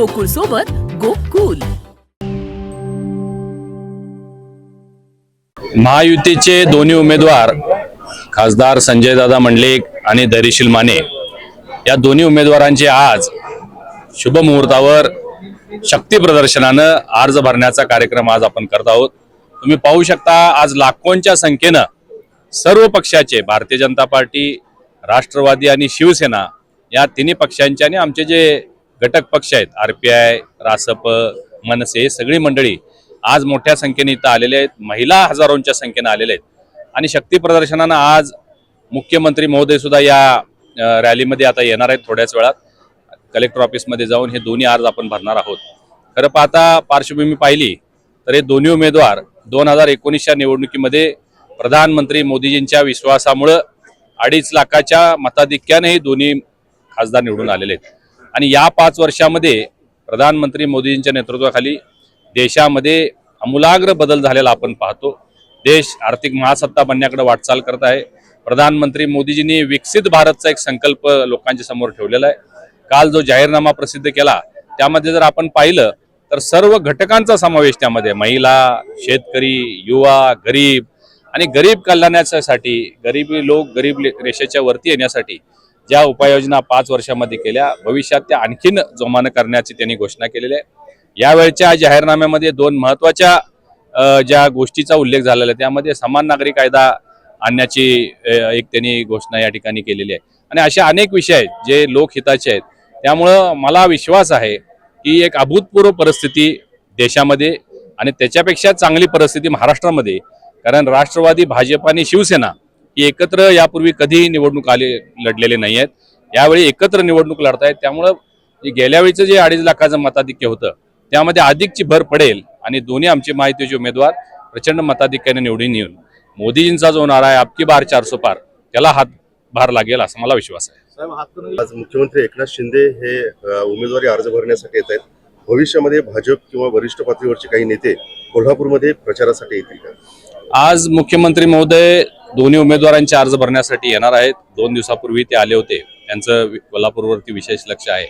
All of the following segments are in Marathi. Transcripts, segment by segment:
गोकुळ सोबत गोकुल. महायुतीचे दोन्ही उमेदवार खासदार संजय दादा मंडलिक आणि धैर्यशील माने या दोन्ही उमेदवारांचे आज शुभ मुहूर्तावर शक्ती प्रदर्शनानं अर्ज भरण्याचा कार्यक्रम आज आपण करत आहोत. तुम्ही पाहू शकता आज लाखोंच्या संख्येनं सर्व पक्षाचे भारतीय जनता पार्टी राष्ट्रवादी आणि शिवसेना या तिन्ही पक्षांचे आणि आमचे जे घटक पक्ष आहेत. R P I Rasap Manase सगळी मंडळी आज मोठ्या संख्येने इथं आलेले आहेत. महिला हजारोंच्या संख्येनं आलेले आहेत. आणि शक्ती प्रदर्शनानं आज मुख्यमंत्री महोदय सुद्धा या रॅलीमध्ये आता येणार आहेत थोड्याच वेळात. कलेक्टर ऑफिसमध्ये जाऊन हे दोन्ही अर्ज आपण भरणार आहोत. खरं पाहता पार्श्वभूमी पाहिली तर हे दोन्ही उमेदवार दोन हजार एकोणीसच्या निवडणुकीमध्ये प्रधानमंत्री मोदीजींच्या विश्वासामुळं अडीच लाखाच्या मताधिक्याने हे दोन्ही खासदार निवडून आलेले आहेत. आणि या पाच वर्षामध्ये प्रधानमंत्री मोदींच्या नेतृत्वाखाली देशामध्ये आमूलाग्र बदल झालेला आपण पाहतो. देश आर्थिक महासत्ता बनण्याकडे वाटचाल करत आहे. प्रधानमंत्री मोदीजींनी विकसित भारतचा एक संकल्प लोकांच्या समोर ठेवलेला आहे. काल जो जाहीरनामा प्रसिद्ध केला त्यामध्ये जर आपण पाहिलं तर सर्व घटकांचा समावेश त्यामध्ये महिला शेतकरी युवा गरीब आणि गरीब कल्याणासाठी गरीबी लोक गरीब रेषेच्या वरती येण्यासाठी ज्या उपाययोजना पाच वर्षामध्ये केल्या भविष्यात त्या आणखीन जोमानं करण्याची त्यांनी घोषणा केलेली आहे. यावेळच्या जाहीरनाम्यामध्ये दोन महत्त्वाच्या ज्या गोष्टीचा उल्लेख झालेला आहे त्यामध्ये समान नागरी कायदा आणण्याची एक त्यांनी घोषणा या ठिकाणी केलेली आहे. आणि असे अनेक विषय आहेत जे लोकहिताचे आहेत. त्यामुळं मला विश्वास आहे की एक अभूतपूर्व परिस्थिती देशामध्ये आणि त्याच्यापेक्षा चांगली परिस्थिती महाराष्ट्रामध्ये कारण राष्ट्रवादी भाजप आणि शिवसेना ही एकत्र यापूर्वी कधीही निवडणूक आले लढलेले नाही आहेत. यावेळी एकत्र निवडणूक लढतायत. त्यामुळं जे गेल्या वेळीचं जे अडीच लाखाचं मताधिक्य होतं त्यामध्ये अधिकची भर पडेल आणि दोन्ही आमचे माहितीचे उमेदवार प्रचंड मताधिक्याने निवडून येऊन मोदीजींचा जो नारा आहे अबकी बार चारसो पार त्याला हातभार लागेल असा मला विश्वास आहे. आज मुख्यमंत्री एकनाथ शिंदे हे उमेदवारी अर्ज भरण्यासाठी येत आहेत. भविष्यामध्ये भाजप किंवा वरिष्ठ पातळीवरचे काही नेते कोल्हापूरमध्ये प्रचारासाठी येतील का? आज मुख्यमंत्री महोदय दोन्ही उमेदवारांचे अर्ज भरण्यासाठी येणार आहेत. दोन दिवसापूर्वी ते आले होते. त्यांचं कोल्हापूरवरती विशेष लक्ष आहे.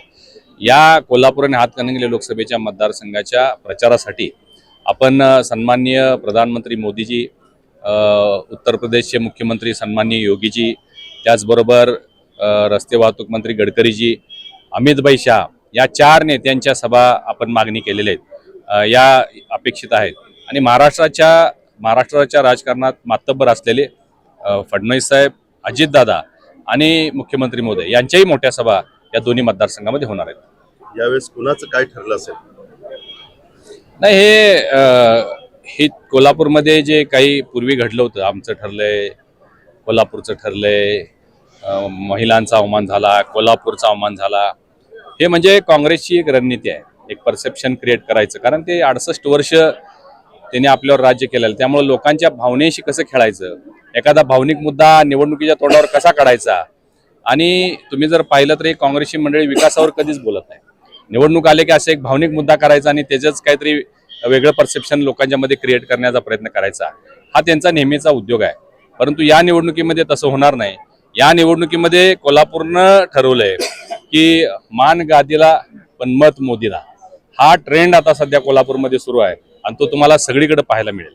या कोल्हापूर आणि हातकणंगले लोकसभेच्या मतदारसंघाच्या प्रचारासाठी आपण सन्माननीय प्रधानमंत्री मोदीजी उत्तर प्रदेशचे मुख्यमंत्री सन्माननीय योगीजी त्याचबरोबर रस्ते वाहतूक मंत्री गडकरीजी अमितभाई शाह या चार नेत्यांच्या सभा आपण मागणी केलेल्या आहेत. या अपेक्षित आहेत. आणि महाराष्ट्राच्या महाराष्ट्राच्या राजकारणात मातब्बर असलेले फडणवीस साहेब अजितदादा आणि मुख्यमंत्री मोदी यांच्याही मोठ्या सभा या दोन्ही मतदारसंघामध्ये होणार आहेत. यावेळेस कुणाचं काय ठरलं असेल? नाही हे हे कोल्हापूरमध्ये जे काही पूर्वी घडलं होतं आमचं ठरलंय कोल्हापूरचं ठरलंय महिलांचा अवमान झाला कोल्हापूरचा अवमान झाला हे म्हणजे काँग्रेसची एक रणनीती आहे. एक परसेप्शन क्रिएट करायचं. कारण ते अडसष्ट वर्ष त्यांनी आपल्यावर राज्य केलेलं त्यामुळे लोकांच्या भावनेशी कसं खेळायचं? एखादा भावनिक मुद्दा निवडणुकीच्या तोंडावर कसा काढायचा? आणि तुम्ही जर पाहिलं तर काँग्रेसची मंडळी विकासावर कधीच बोलत नाही. निवडणूक आले की असं एक भावनिक मुद्दा करायचा आणि त्याचंच काहीतरी वेगळं परसेप्शन लोकांच्या मध्ये क्रिएट करण्याचा प्रयत्न करायचा. हा त्यांचा नेहमीचा उद्योग आहे. परंतु या निवडणुकीमध्ये तसं होणार नाही. या निवडणुकीमध्ये कोल्हापूरनं ठरवलंय की मान गादीला पण मत मोदीला. हा ट्रेंड आता सध्या कोल्हापूरमध्ये सुरू आहे आणि तो तुम्हाला सगळीकडे पाहायला मिळेल.